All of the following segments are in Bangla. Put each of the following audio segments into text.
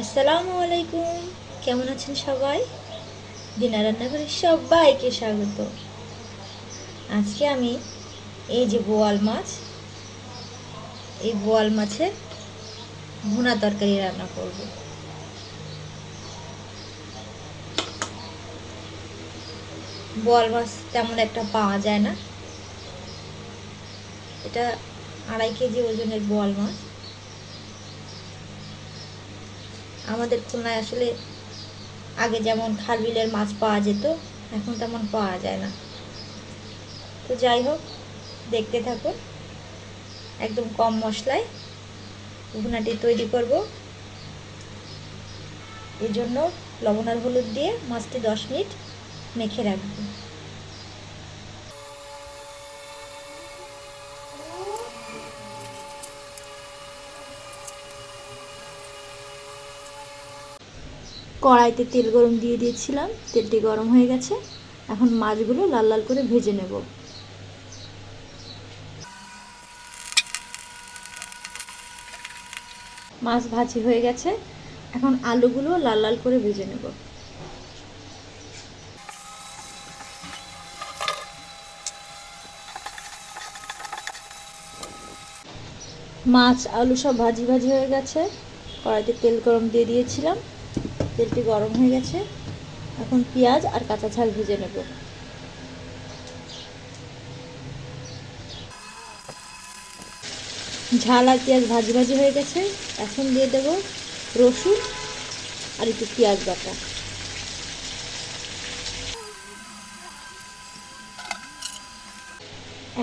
আসসালামু আলাইকুম। কেমন আছেন সবাই? দিনা রান্নাঘরে সবাইকে স্বাগত। আজকে আমি এই যে বোয়াল মাছ, এই বোয়াল মাছের ভুনা তরকারি রান্না করব। বোয়াল মাছ তেমন একটা পাওয়া যায় না। এটা আড়াই কেজি ওজনের বোয়াল মাছ। আমাদের খুলনায় আসলে আগে যেমন খাল বিলের মাছ পাওয়া যেত, এখন তেমন পাওয়া যায় না। তো যাই হোক, দেখতে থাকুন। একদম কম মশলায় ভুনাটি তৈরি করব। এর জন্য লবণ আর হলুদ দিয়ে মাছটি দশ মিনিট মেখে রাখব। কড়াইতে তেল গরম দিয়ে দিয়েছিলাম, তেলটি গরম হয়ে গেছে। এখন মাছগুলো লাল লাল করে ভেজে নেব। মাছ ভাজি হয়ে গেছে। এখন আলুগুলো লাল লাল করে ভেজে নেব। মাছ, আলু সব ভাজি ভাজি হয়ে গেছে। কড়াইতে তেল গরম দিয়ে দিয়েছিলাম। তেলটি গরম হয়ে গেছে। এখন পেঁয়াজ আর কাঁচা ঝাল ভেজে নেব। ঝাল আর পেঁয়াজ ভাজি ভাজি হয়ে গেছে। এখন দিয়ে দেব রসুন আর একটু পেঁয়াজ বাটা।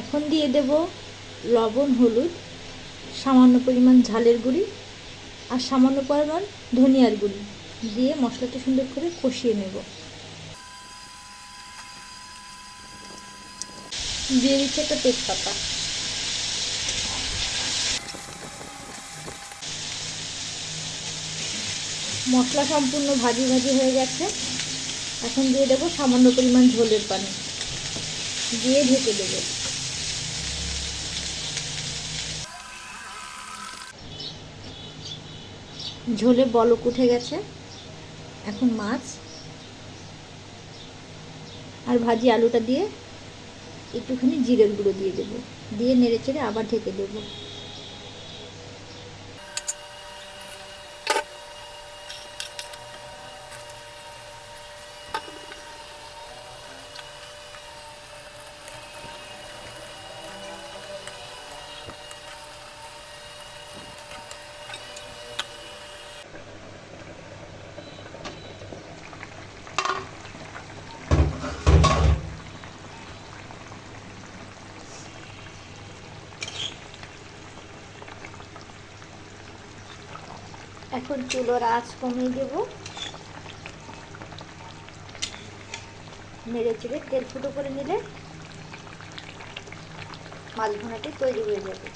এখন দিয়ে দেব লবণ, হলুদ, সামান্য পরিমাণ ঝালের গুঁড়ি আর সামান্য পরিমাণ ধনিয়ার গুঁড়ি। দিয়ে মশলাটা সুন্দর করে কষিয়ে নেব। দিয়ে দিচ্ছি একটা তেজপাতা। মশলা সম্পূর্ণ ভাজি ভাজি হয়ে গেছে। এখন দিয়ে দেবো সামান্য পরিমাণ ঝোলের পানি। দিয়ে ঢেকে দেবো। ঝোলে বলক উঠে গেছে। এখন মাছ আর ভাজি আলুটা দিয়ে একটুখানি জিরের গুঁড়ো দিয়ে দেবো। দিয়ে নেড়ে চেড়ে আবার ঢেকে দেবো। এখন চুলোর আঁচ কমিয়ে দেব। নেড়ে চেড়ে তেল ফুটো করে নিলে মাছ ভুনাটি তৈরি হয়ে যাবে।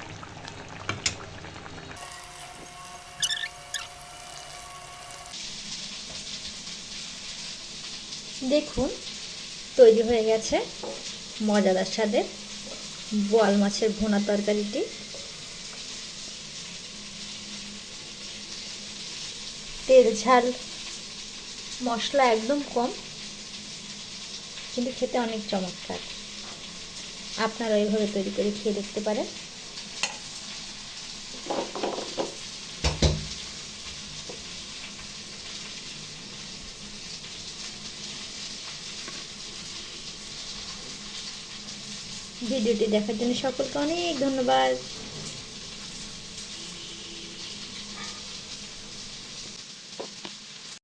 দেখুন, তৈরি হয়ে গেছে মজাদার স্বাদের বোয়াল মাছের ভুনা তরকারিটি। তেল, ঝাল, মশলা একদম কম, কিন্তু খেতে অনেক চমৎকার। আপনারা এইভাবে তৈরি করে খেয়ে দেখতে পারেন। ভিডিওটি দেখার জন্য সকলকে অনেক ধন্যবাদ।